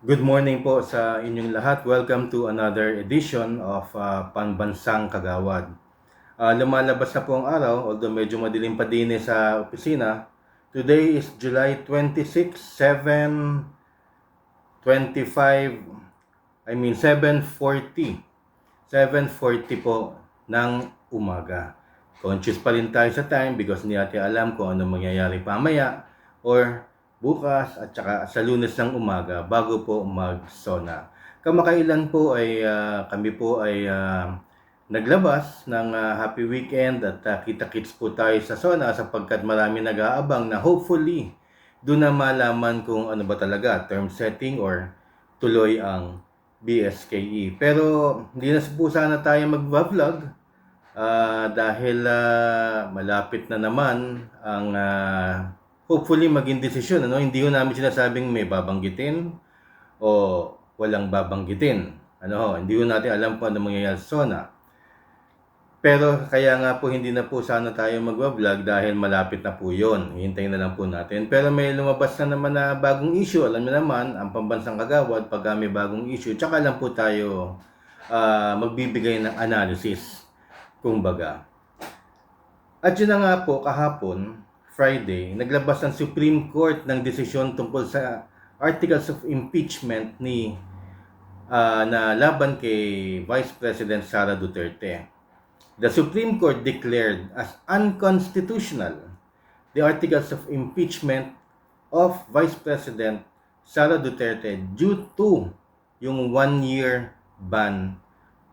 Good morning po sa inyong lahat. Welcome to another edition of uh, Panbansang Kagawad. Uh, lumalabas na po ang araw, although medyo madilim pa din eh sa opisina. Today is July 26, 7, 25, I mean 7.40. 7.40 po ng umaga. Conscious pa rin tayo sa time because hindi natin alam kung ano mangyayari pamaya or bukas at saka sa lunes ng umaga bago po mag-sona. Kamakailan po ay ah, kami po ay ah, naglabas ng ah, happy weekend at ah, kita-kits po tayo sa sona sapagkat marami nag-aabang na hopefully doon na malaman kung ano ba talaga term setting or tuloy ang BSKE. Pero hindi na po sana tayo mag-vlog ah, dahil ah, malapit na naman ang ah, hopefully maging desisyon. Ano? Hindi ko namin sinasabing may babanggitin o walang babanggitin. Ano, ho, hindi ko natin alam kung ano mangyayari sa SONA. Pero kaya nga po hindi na po sana tayo magwa-vlog dahil malapit na po yon. Hintayin na lang po natin. Pero may lumabas na naman na bagong issue. Alam niyo naman, ang pambansang kagawad pag may bagong issue, tsaka lang po tayo ah, magbibigay ng analysis. Kumbaga. At yun na nga po, kahapon, Friday, naglabas ang Supreme Court ng desisyon tungkol sa articles of impeachment ni ah, na laban kay Vice President Sara Duterte. The Supreme Court declared as unconstitutional the articles of impeachment of Vice President Sara Duterte due to yung one-year ban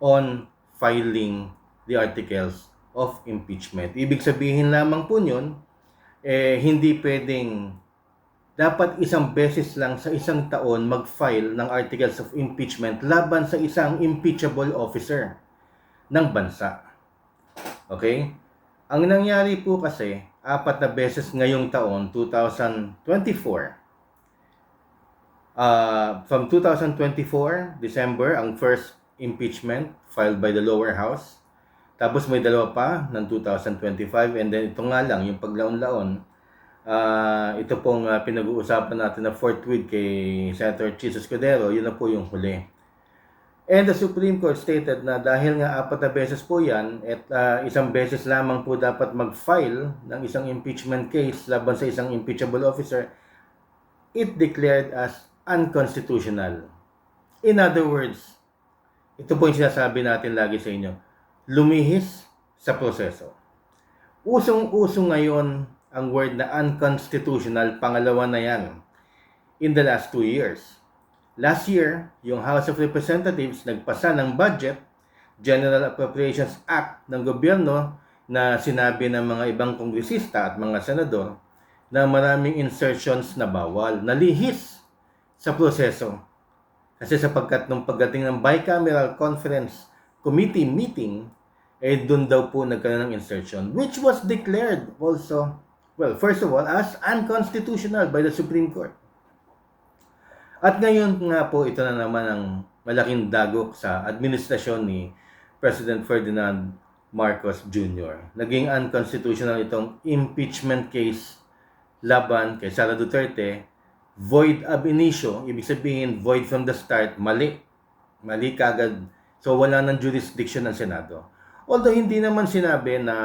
on filing the articles of impeachment. Ibig sabihin lamang po yun, eh, hindi pwedeng dapat isang beses lang sa isang taon mag-file ng articles of impeachment laban sa isang impeachable officer ng bansa. Okay? Ang nangyari po kasi, apat na beses ngayong taon, 2024, uh, from 2024, December, ang first impeachment filed by the lower house. Tapos may dalawa pa ng 2025 and then ito nga lang, yung paglaon-laon, ah ito pong ah, pinag-uusapan natin na forthwith kay Senator Chis Escudero, yun na po yung huli. And the Supreme Court stated na dahil nga apat na beses po yan at ah, isang beses lamang po dapat mag-file ng isang impeachment case laban sa isang impeachable officer, it declared as unconstitutional. In other words, ito po yung sinasabi natin lagi sa inyo, lumihis sa proseso. Usong-uso ngayon ang word na unconstitutional, pangalawa na yan, in the last two years. Last year, yung House of Representatives nagpasa ng budget, General Appropriations Act ng gobyerno na sinabi ng mga ibang kongresista at mga senador na maraming insertions na bawal, nalihis sa proseso. Kasi sapagkat nung pagdating ng bicameral conference committee meeting, eh doon daw po nagkaroon ng insertion, which was declared also, well, first of all, as unconstitutional by the Supreme Court. At ngayon nga po, ito na naman ang malaking dagok sa administrasyon ni President Ferdinand Marcos Jr. Naging unconstitutional itong impeachment case laban kay Sara Duterte, void ab initio, ibig sabihin void from the start, mali. Mali kagad. So wala ng jurisdiction ng Senado. Although hindi naman sinabi na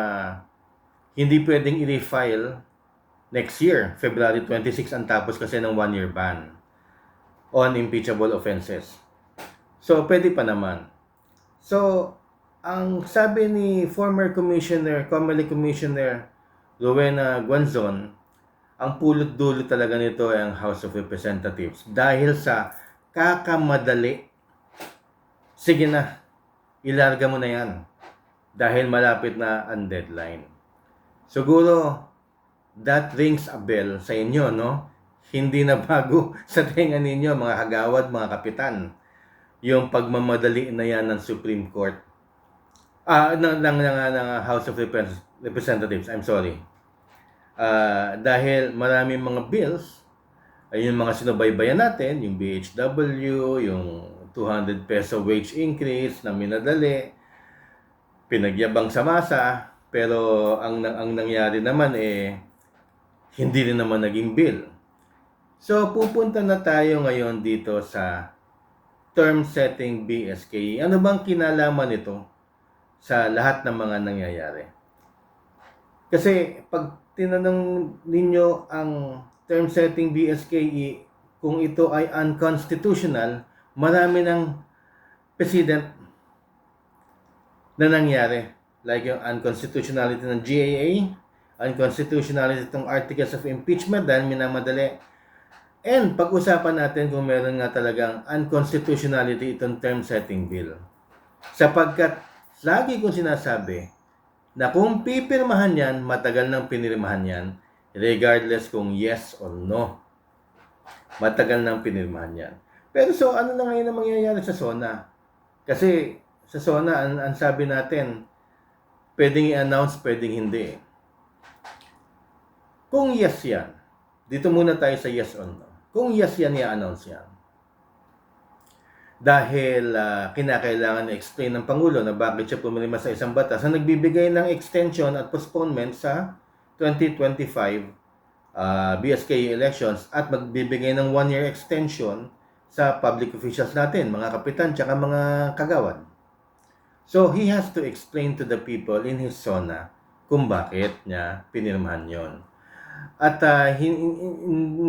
hindi pwedeng i-refile next year, February 26 ang tapos kasi ng one-year ban on impeachable offenses. So, pwede pa naman. So, ang sabi ni former Commissioner, Comelec Commissioner Rowena Guanzon, ang pulot dulo talaga nito ay ang House of Representatives dahil sa kakamadali. Sige na, ilarga mo na yan dahil malapit na ang deadline. Siguro, that rings a bell sa inyo, no? Hindi na bago sa tenga ninyo, mga hagawad, mga kapitan. Yung pagmamadali na yan ng Supreme Court. Ah, ng, ng, ng, ng House of Repres- Representatives, I'm sorry. Ah, dahil maraming mga bills, ay yung mga sinubaybayan natin, yung BHW, yung 200 peso wage increase na minadali, pinagyabang sa masa, pero ang ang nangyari naman eh hindi rin naman naging bill. So, pupunta na tayo ngayon dito sa term setting BSKE. Ano bang kinalaman nito sa lahat ng mga nangyayari? Kasi pag tinanong ninyo ang term setting BSKE kung ito ay unconstitutional, marami ng president na nangyari. Like yung unconstitutionality ng GAA, unconstitutionality itong articles of impeachment dahil minamadali. And pag-usapan natin kung meron nga talagang unconstitutionality itong term setting bill. Sapagkat lagi kong sinasabi na kung pipirmahan yan, matagal nang pinirmahan yan, regardless kung yes or no. Matagal nang pinirmahan yan. Pero so, ano na ngayon ang mangyayari sa SONA? Kasi sa SONA, ang, ang sabi natin, pwedeng i-announce, pwedeng hindi. Kung yes yan, dito muna tayo sa yes or no. Kung yes yan, i-announce yan. Dahil ah, kinakailangan na-explain ng Pangulo na bakit siya pumirma sa isang batas na nagbibigay ng extension at postponement sa 2025 ah, BSK elections at magbibigay ng one-year extension sa public officials natin, mga kapitan, tsaka mga kagawad. So, he has to explain to the people in his zona kung bakit niya pinirmahan yon. At hin-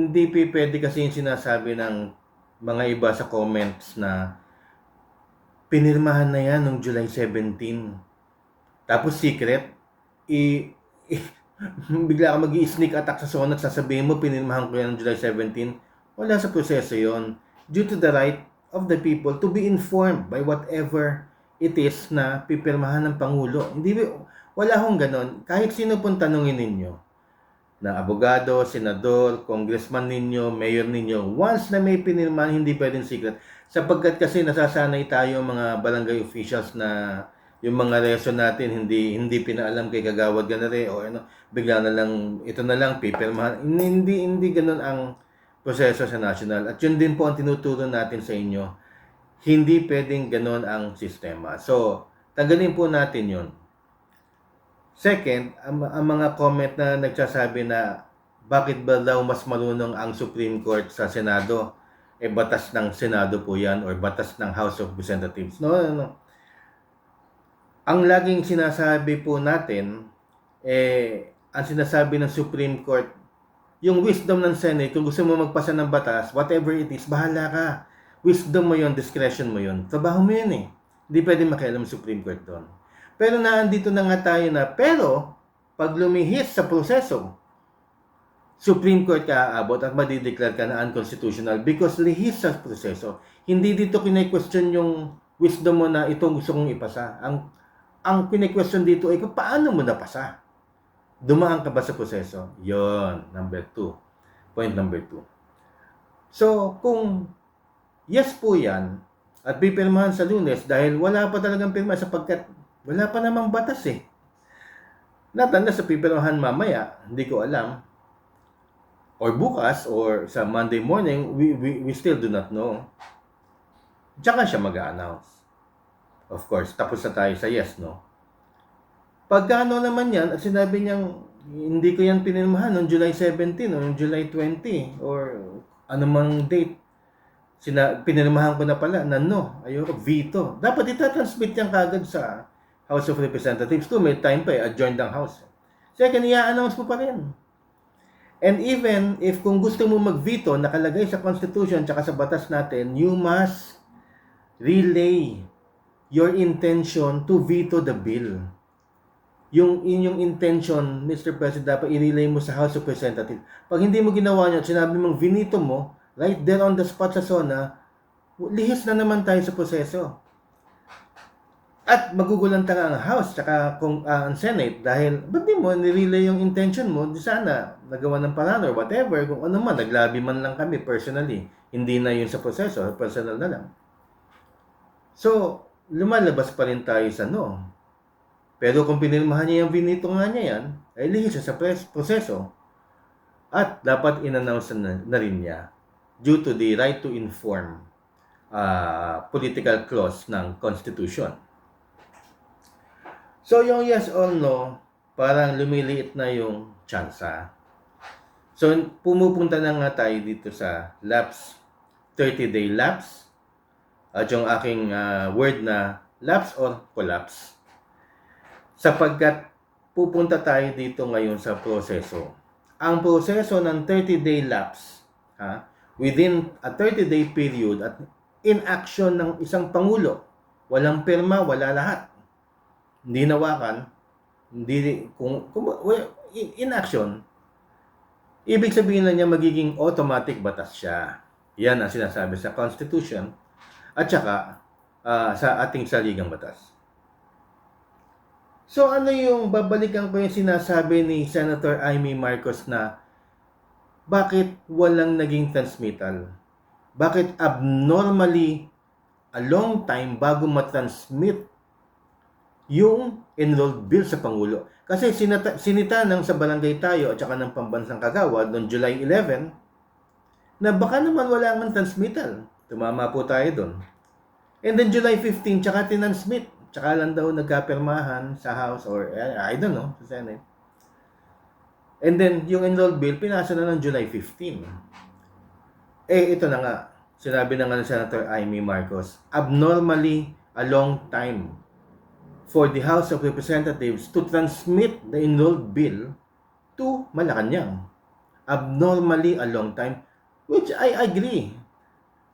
hindi pwede kasi yung sinasabi ng mga iba sa comments na pinirmahan na yan noong July 17. Tapos secret, i, i bigla ka mag sneak attack sa zona at sasabihin mo pinirmahan ko yan noong July 17. Wala sa proseso yon due to the right of the people to be informed by whatever it is na pipirmahan ng Pangulo. Hindi, wala hong ganon. Kahit sino pong tanungin ninyo, na abogado, senador, congressman ninyo, mayor ninyo, once na may pinirmahan, hindi pwedeng secret. Sapagkat kasi nasasanay tayo mga barangay officials na yung mga reso natin hindi hindi pinaalam kay kagawad ganare o ano bigla na lang ito na lang pipirmahan hindi hindi ganoon ang proseso sa national at yun din po ang tinuturo natin sa inyo hindi pwedeng ganoon ang sistema so tanggalin po natin yun Second, ang, ang mga comment na nagsasabi na bakit ba daw mas marunong ang Supreme Court sa Senado? Eh, batas ng Senado po yan or batas ng House of Representatives. No, no, no. Ang laging sinasabi po natin, eh, ang sinasabi ng Supreme Court, yung wisdom ng Senate, kung gusto mo magpasa ng batas, whatever it is, bahala ka. Wisdom mo yon discretion mo yon Trabaho mo yun eh. Hindi pwede makialam Supreme Court doon. Pero naandito na nga tayo na, pero, pag lumihis sa proseso, Supreme Court ka aabot at madideclare ka na unconstitutional because lihis sa proseso. Hindi dito kine-question yung wisdom mo na itong gusto kong ipasa. Ang ang kine-question dito ay kung paano mo napasa. Dumaan ka ba sa proseso? Yon, number two. Point number two. So, kung yes po yan, at pipirmahan sa lunes dahil wala pa talagang pirma sapagkat wala pa namang batas eh. Natanda sa pipirmahan mamaya, hindi ko alam. Or bukas, or sa Monday morning, we, we, we still do not know. Tsaka siya mag-announce. Of course, tapos na tayo sa yes, no? Pagka ano naman yan, at sinabi niyang, hindi ko yan pinirmahan noong July 17 o July 20 or anumang date. Sina, pinirmahan ko na pala na no, ayoko, veto. Dapat itatransmit yan kagad sa House of Representatives to may time pa eh, adjourned ang House. Second, i-announce mo pa rin. And even if kung gusto mo mag-veto, nakalagay sa Constitution tsaka sa batas natin, you must relay your intention to veto the bill. Yung inyong intention, Mr. President, dapat i-relay mo sa House of Representatives. Pag hindi mo ginawa niya, sinabi mong vinito mo, right there on the spot sa zona, lihis na naman tayo sa proseso. At magugulanta nga ang House tsaka kung uh, ang Senate dahil ba't di mo nirelay yung intention mo? Di sana nagawa ng paraan or whatever kung ano man naglabi man lang kami personally. Hindi na yun sa proseso personal na lang. So lumalabas pa rin tayo sa no. Pero kung pinirmahan niya yung vinito nga niya yan ay lihis sa proseso. At dapat in-announce na, na rin niya due to the right to inform uh, political clause ng Constitution. So, yung yes or no, parang lumiliit na yung tsansa. So, pumupunta na nga tayo dito sa lapse, 30-day lapse. At yung aking ah, word na lapse or collapse. Sapagkat pupunta tayo dito ngayon sa proseso. Ang proseso ng 30-day lapse, ha, within a 30-day period at in action ng isang pangulo, walang pirma, wala lahat. Hindi nawakan, hindi, kung, kung well, in, in action, ibig sabihin na niya magiging automatic batas siya. Yan ang sinasabi sa Constitution at saka ah, sa ating saligang batas. So ano yung babalikan ko yung sinasabi ni Senator Amy Marcos na bakit walang naging transmittal? Bakit abnormally a long time bago matransmit yung enrolled bill sa Pangulo? Kasi sinata, sinita ng sa barangay tayo at saka ng pambansang kagawad noong July 11 na baka naman wala nga transmittal. Tumama po tayo doon. And then July 15, tsaka tinansmit. Tsaka lang daw nagkapirmahan sa House or eh, I don't know, sa Senate. And then yung enrolled bill, pinasa na ng July 15. Eh, ito na nga. Sinabi na nga ng Senator Amy Marcos, abnormally a long time for the House of Representatives to transmit the enrolled bill to Malacanang. Abnormally a long time, which I agree.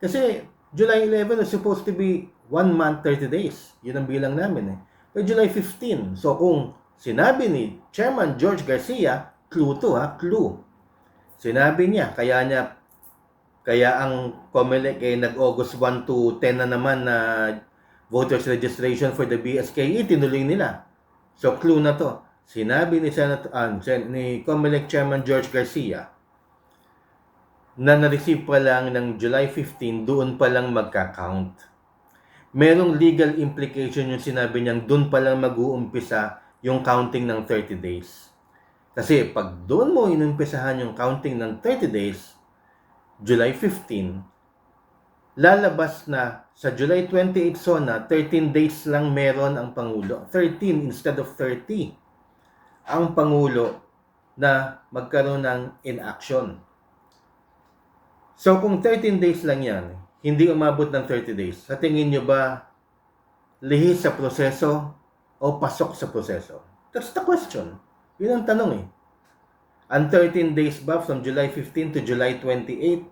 Kasi July 11 is supposed to be 1 month 30 days. Yun ang bilang namin eh. Pero July 15. So kung sinabi ni Chairman George Garcia, clue to ha, clue. Sinabi niya, kaya niya kaya ang COMELEC ay nag-August 1 to 10 na naman na voters registration for the BSKE, tinuloy nila. So clue na to. Sinabi ni Senator uh, ni COMELEC Chairman George Garcia na na-receive pa lang ng July 15, doon pa lang magka-count. Merong legal implication yung sinabi niyang doon pa lang mag-uumpisa yung counting ng 30 days. Kasi pag doon mo inumpisahan yung counting ng 30 days, July 15, lalabas na sa July 28 SONA, 13 days lang meron ang Pangulo. 13 instead of 30 ang Pangulo na magkaroon ng inaction. So kung 13 days lang yan, hindi umabot ng 30 days, sa tingin nyo ba lihis sa proseso o pasok sa proseso? That's the question. Yun ang tanong eh. Ang 13 days ba from July 15 to July 28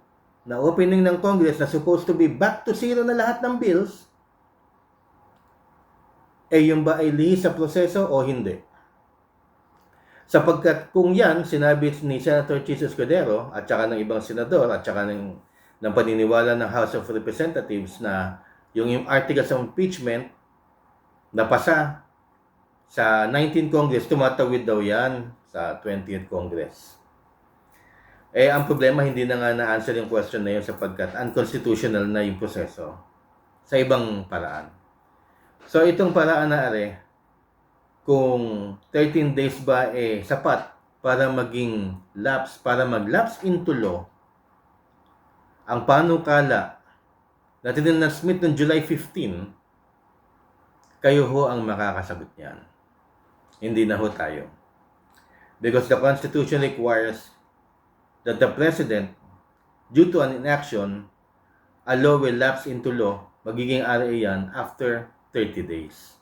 na opening ng Congress na supposed to be back to zero na lahat ng bills, eh yung ba ay lihis sa proseso o hindi? Sapagkat kung yan, sinabi ni Senator Chis Escudero at saka ng ibang senador at saka ng, ng paniniwala ng House of Representatives na yung, yung articles of impeachment napasa sa 19th Congress, tumatawid daw yan sa 20th Congress. Eh, ang problema, hindi na nga na-answer yung question na yun sapagkat unconstitutional na yung proseso sa ibang paraan. So, itong paraan na are, kung 13 days ba eh sapat para maging lapse, para mag-lapse into law, ang panukala na tinanasmit ng July 15, kayo ho ang makakasagot niyan. Hindi na ho tayo. Because the Constitution requires that the President, due to an inaction, a law will lapse into law, magiging RA yan after 30 days.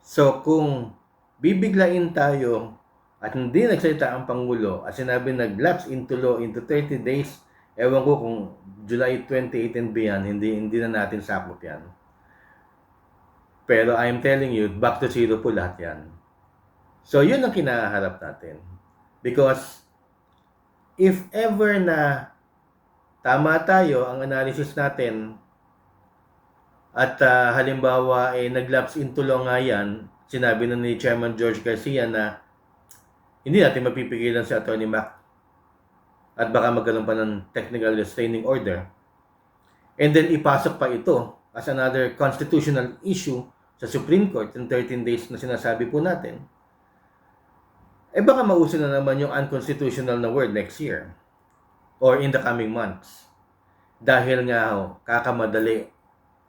So kung bibiglain tayo at hindi nagsalita ang Pangulo at sinabi nag-lapse into law into 30 days, ewan ko kung July 28 and beyond, hindi, hindi na natin sakop yan. Pero I'm telling you, back to zero po lahat yan. So yun ang kinaharap natin. Because if ever na tama tayo ang analysis natin at uh, halimbawa eh, nag-lapse into law nga yan, sinabi na ni Chairman George Garcia na hindi natin mapipigilan si Attorney Mac at baka magkaroon pa ng technical restraining order. And then ipasok pa ito as another constitutional issue sa Supreme Court in 13 days na sinasabi po natin. Eh baka mauso na naman yung unconstitutional na word next year or in the coming months. Dahil nga ho, kakamadali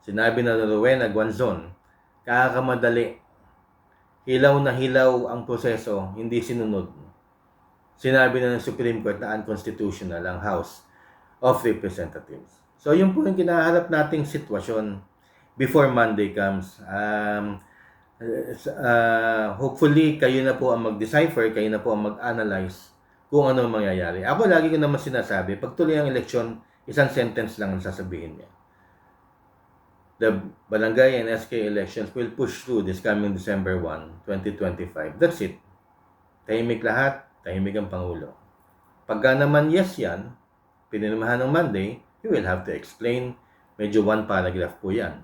Sinabi na Rowena Guanzon, kakamadali. Hilaw na hilaw ang proseso, hindi sinunod. sinabi na ng Supreme Court na unconstitutional ang House of Representatives. So, yun po yung kinaharap nating sitwasyon before Monday comes. Um, uh, hopefully, kayo na po ang mag-decipher, kayo na po ang mag-analyze kung ano ang mangyayari. Ako lagi ko naman sinasabi, pag tuloy ang eleksyon, isang sentence lang ang sasabihin niya. The barangay and SK elections will push through this coming December 1, 2025. That's it. Tahimik lahat, tahimik ang Pangulo. Pagka naman yes yan, pinirmahan ng Monday, you will have to explain. Medyo one paragraph po yan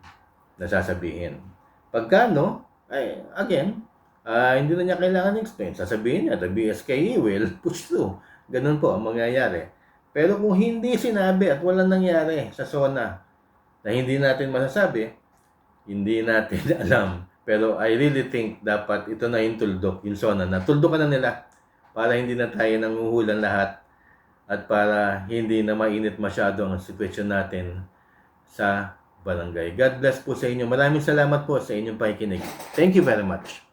na sasabihin. Pagka no, ay, again, ah, hindi na niya kailangan explain. Sasabihin niya, the BSKE will push through. Ganun po ang mangyayari. Pero kung hindi sinabi at walang nangyari sa SONA na hindi natin masasabi, hindi natin alam. Pero I really think dapat ito na yung tuldok, yung SONA na tuldokan na nila para hindi na tayo nanguhulan lahat at para hindi na mainit masyado ang sitwasyon natin sa barangay. God bless po sa inyo. Maraming salamat po sa inyong pakikinig. Thank you very much.